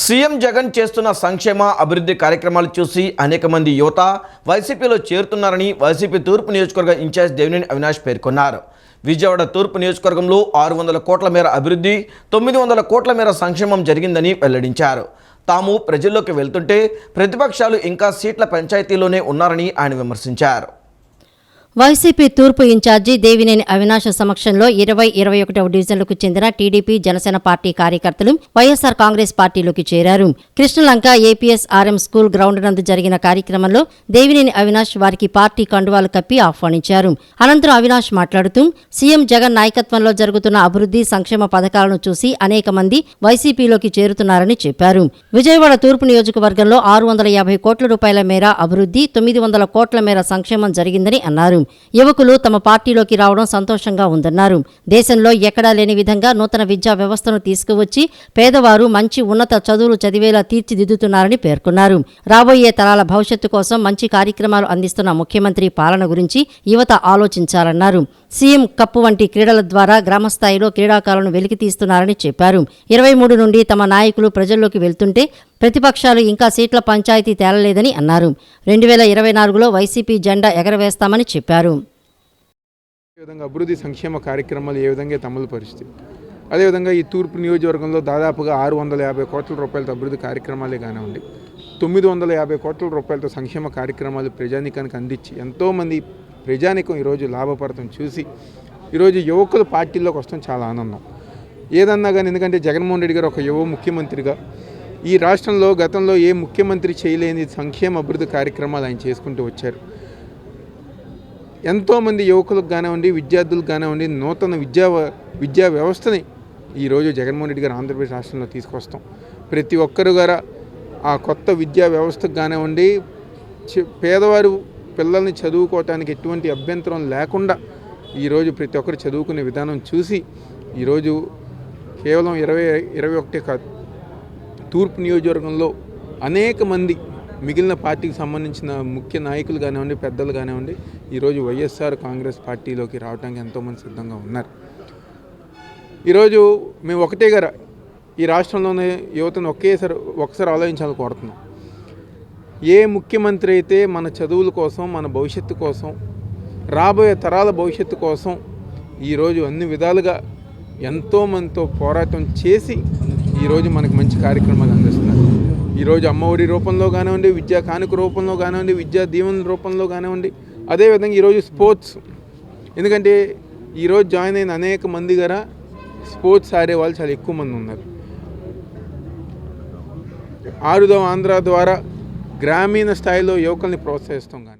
CM Jagan చేస్తున్న సంక్షేమ అభివృద్ధి కార్యక్రమాలు చూసి అనేక మంది యువత వైసీపీలో చేరుతున్నారని వైసీపీ తూర్పు నియోజకవర్గ ఇన్ఛార్జ్ దేవినేని అవినాష్ పేర్కొన్నారు. విజయవాడ తూర్పు నియోజకవర్గంలో ఆరు వందల కోట్ల మేర అభివృద్ధి తొమ్మిది వందల కోట్ల మేర సంక్షేమం జరిగిందని వెల్లడించారు. తాము ప్రజల్లోకి వెళ్తుంటే ప్రతిపక్షాలు ఇంకా సీట్ల పంచాయతీలోనే ఉన్నారని ఆయన విమర్శించారు. వైసీపీ తూర్పు ఇన్ఛార్జి దేవినేని అవినాష్ సమక్షంలో ఇరవై ఇరవై ఒకటవ డివిజన్లకు చెందిన టీడీపీ జనసేన పార్టీ కార్యకర్తలు వైఎస్సార్ కాంగ్రెస్ పార్టీలోకి చేరారు. Krishnalanka APS RM school ground నందు జరిగిన కార్యక్రమంలో దేవినేని అవినాష్ వారికి పార్టీ కండువాలు కప్పి ఆహ్వానించారు. అనంతరం అవినాష్ మాట్లాడుతూ సీఎం జగన్ నాయకత్వంలో జరుగుతున్న అభివృద్ధి సంక్షేమ పథకాలను చూసి అనేక మంది వైసీపీలోకి చేరుతున్నారని చెప్పారు. విజయవాడ తూర్పు నియోజకవర్గంలో ఆరు వందల యాభై కోట్ల రూపాయల మేర అభివృద్ధి తొమ్మిది వందల కోట్ల మేర సంక్షేమం జరిగిందని అన్నారు. యువకులు తమ పార్టీలోకి రావడం సంతోషంగా ఉందన్నారు. దేశంలో ఎక్కడా లేని విధంగా నూతన విద్యా వ్యవస్థను తీసుకువచ్చి పేదవారు మంచి ఉన్నత చదువులు చదివేలా తీర్చిదిద్దుతున్నారని పేర్కొన్నారు. రాబోయే తరాల భవిష్యత్తు కోసం మంచి కార్యక్రమాలు అందిస్తున్న ముఖ్యమంత్రి పాలన గురించి యువత ఆలోచించాలన్నారు. సీఎం కప్పు వంటి క్రీడల ద్వారా గ్రామస్థాయిలో క్రీడాకారులను వెలికితీస్తున్నారని చెప్పారు. ఇరవై మూడు నుండి తమ నాయకులు ప్రజల్లోకి వెళ్తుంటే ప్రతిపక్షాలు ఇంకా సీట్ల పంచాయతీ తేలలేదని అన్నారు. రెండు వేల ఇరవై నాలుగులో వైసీపీ జెండా ఎగరవేస్తామని చెప్పారు. విధంగా అభివృద్ధి సంక్షేమ కార్యక్రమాలు ఏ విధంగా తమలు పరిస్థితి? అదేవిధంగా ఈ తూర్పు నియోజకవర్గంలో దాదాపుగా ఆరు వందల యాభై కోట్ల రూపాయలతో అభివృద్ధి కార్యక్రమాలే కానివ్వండి తొమ్మిది వందల యాభై కోట్ల రూపాయలతో సంక్షేమ కార్యక్రమాలు ప్రజానికానికి అందించి ఎంతోమంది ప్రజానికం ఈరోజు లాభపడటం చూసి ఈరోజు యువకులు పార్టీలోకి వస్తాం చాలా ఆనందం. ఏదన్నా కానీ ఎందుకంటే జగన్మోహన్ రెడ్డి గారు ఒక యువ ముఖ్యమంత్రిగా ఈ రాష్ట్రంలో గతంలో ఏ ముఖ్యమంత్రి చేయలేని సంక్షేమ అభివృద్ధి కార్యక్రమాలు ఆయన చేసుకుంటూ వచ్చారు. ఎంతోమంది యువకులకు కానివ్వండి విద్యార్థులకు కానివ్వండి నూతన విద్యా విద్యా వ్యవస్థని ఈరోజు జగన్మోహన్ రెడ్డి గారు ఆంధ్రప్రదేశ్ రాష్ట్రంలో తీసుకొస్తాం. ప్రతి ఒక్కరు గారా ఆ కొత్త విద్యా వ్యవస్థకు కానివ్వండి పేదవారు పిల్లల్ని చదువుకోవటానికి ఎటువంటి అభ్యంతరం లేకుండా ఈరోజు ప్రతి ఒక్కరు చదువుకునే విధానం చూసి ఈరోజు కేవలం ఇరవై ఇరవై ఒకటే కాదు తూర్పు నియోజకవర్గంలో అనేక మంది మిగిలిన పార్టీకి సంబంధించిన ముఖ్య నాయకులు కానివ్వండి పెద్దలు కానివ్వండి ఈరోజు వైఎస్ఆర్ కాంగ్రెస్ పార్టీలోకి రావడానికి ఎంతోమంది సిద్ధంగా ఉన్నారు. ఈరోజు మేము ఒకటే గారా ఈ రాష్ట్రంలోనే యువతను ఒకేసారి ఒకసారి ఆలోచించాలని కోరుతున్నాం. ఏ ముఖ్యమంత్రి అయితే మన చదువుల కోసం మన భవిష్యత్తు కోసం రాబోయే తరాల భవిష్యత్తు కోసం ఈరోజు అన్ని విధాలుగా ఎంతోమందితో పోరాటం చేసి ఈరోజు మనకు మంచి కార్యక్రమాలు అందిస్తున్నారు. ఈరోజు అమ్మఒడి రూపంలో కానివ్వండి విద్యా కానుక రూపంలో కానివ్వండి విద్యా దీవెన రూపంలో కానివ్వండి అదేవిధంగా ఈరోజు స్పోర్ట్స్. ఎందుకంటే ఈరోజు జాయిన్ అయిన అనేక మంది గారా స్పోర్ట్స్ ఆడే వాళ్ళు చాలా ఎక్కువ మంది ఉన్నారు. ఆరుదవ ఆంధ్ర ద్వారా గ్రామీణ స్థాయిలో యువకుల్ని ప్రోత్సహిస్తాం కానీ